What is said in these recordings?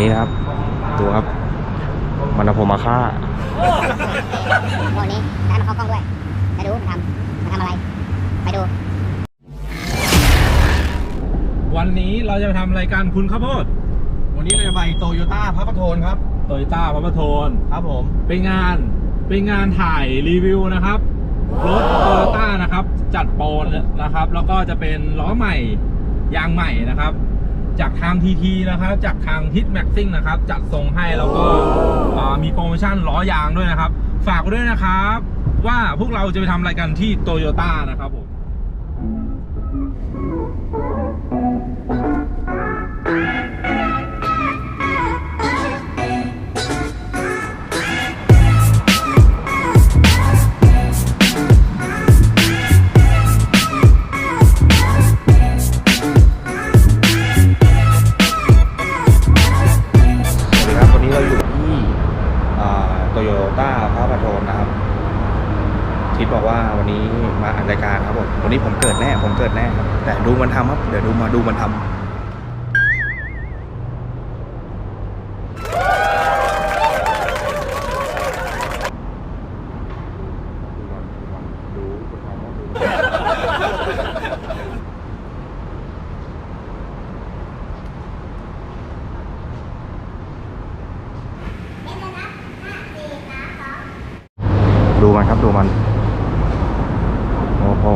นี้นะครับดูครับ มันเอาผมมาฆ่าพวกนี้ได้มาเข้ากล้องด้วยไปดูมันทำมันทำอะไร ไปดู วันนี้เราจะไปทำรายการคุณข้าวโพดวันนี้เราจะไปโตโยต้าพระประโทนครับโตโยต้าพระประโทนครับผมเป็นงานเป็นงานถ่ายรีวิวนะครับรถโตโยต้านะครับ จัดโปรนะครับ แล้วก็จะเป็นล้อใหม่ยางใหม่นะครับ จากทางทีทีนะครับ จากทางฮิตแม็กซิ่งนะครับ จัดส่งให้แล้วก็มีโปรโมชั่นล้อยางด้วยนะครับ ฝากด้วยนะครับ ว่าพวกเราจะไปทำอะไรกันที่โตโยต้านะครับผม ทิศบอกว่าวันนี้มาอัดรายการครับผมวันนี้ผมเกิดแน่ผมเกิดแน่ครับแต่ดูมันทำครับเดี๋ยวดูมาดูมันทำดูมันครับ ดูมัน อ้โห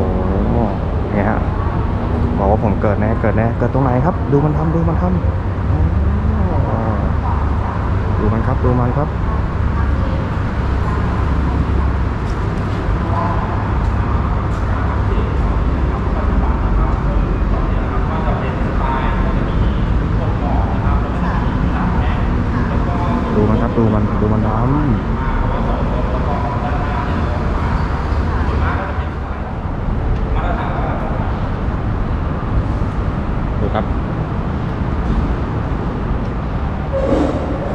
เนี่ยฮะบอกว่าผมเกิดแน่เกิดแน่เกิดตรงไหนครับ ดูมันทำดูมันทำอ๋อดูมันครับดูมันครับดูมันครับดูมันดูมันทำ ครับ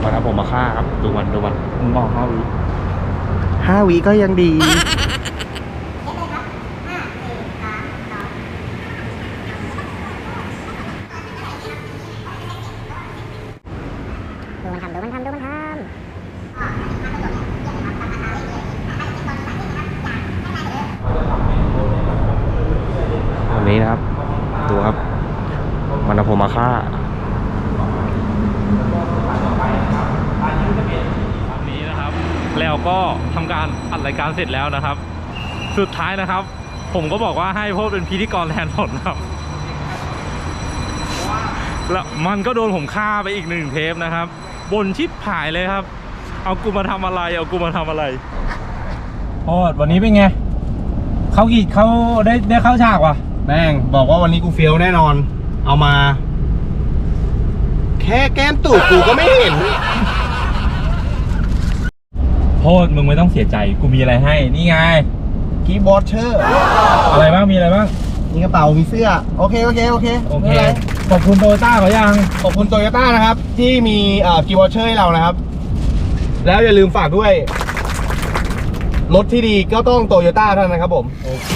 มันเอาผมมาฆ่าครับดูมันดูมันมองห้าวิห้าวิก็ยังดีดูมันทำดูมันทำดูมันทวันนี้นะครับ ดูครับ มันเอาผมมาฆ่าวันนี้นะครับ แล้วก็ทำการอัดรายการเสร็จแล้วนะครับ สุดท้ายนะครับ ผมก็บอกว่าให้โพสเป็นพิธีกรแทนผมครับ แล้วมันก็โดนผมฆ่าไปอีกหนึ่งเทปนะครับ บนชิปผายเลยครับ เอากูมาทำอะไร เอากูมาทำอะไรโพดวันนี้เป็นไง เขากี่เขาได้ได้เข้าฉากวะแม่งบอกว่าวันนี้กูเฟี้ยวแน่นอน เอามาแค่แก้มตูดกูก็ไม่เห็นโพดมึงไม่ต้องเสียใจ กูมีอะไรให้ นี่ไง กีบอร์ดเชอร์ อะไรบ้าง มีอะไรบ้าง มีกระเป๋า มีเสื้อ โอเค โอเค โอเคโอเค ไม่ป็นไรขอบคุณโตโยต้าเขายัง ขอบคุณโตโยต้านะครับ ที่มีเอ่อกีบอร์ดเชอร์ให้เรานะครับ แล้วอย่าลืมฝากด้วย รถที่ดีก็ต้องโตโยต้าเท่านั้นนะครับผม โอเค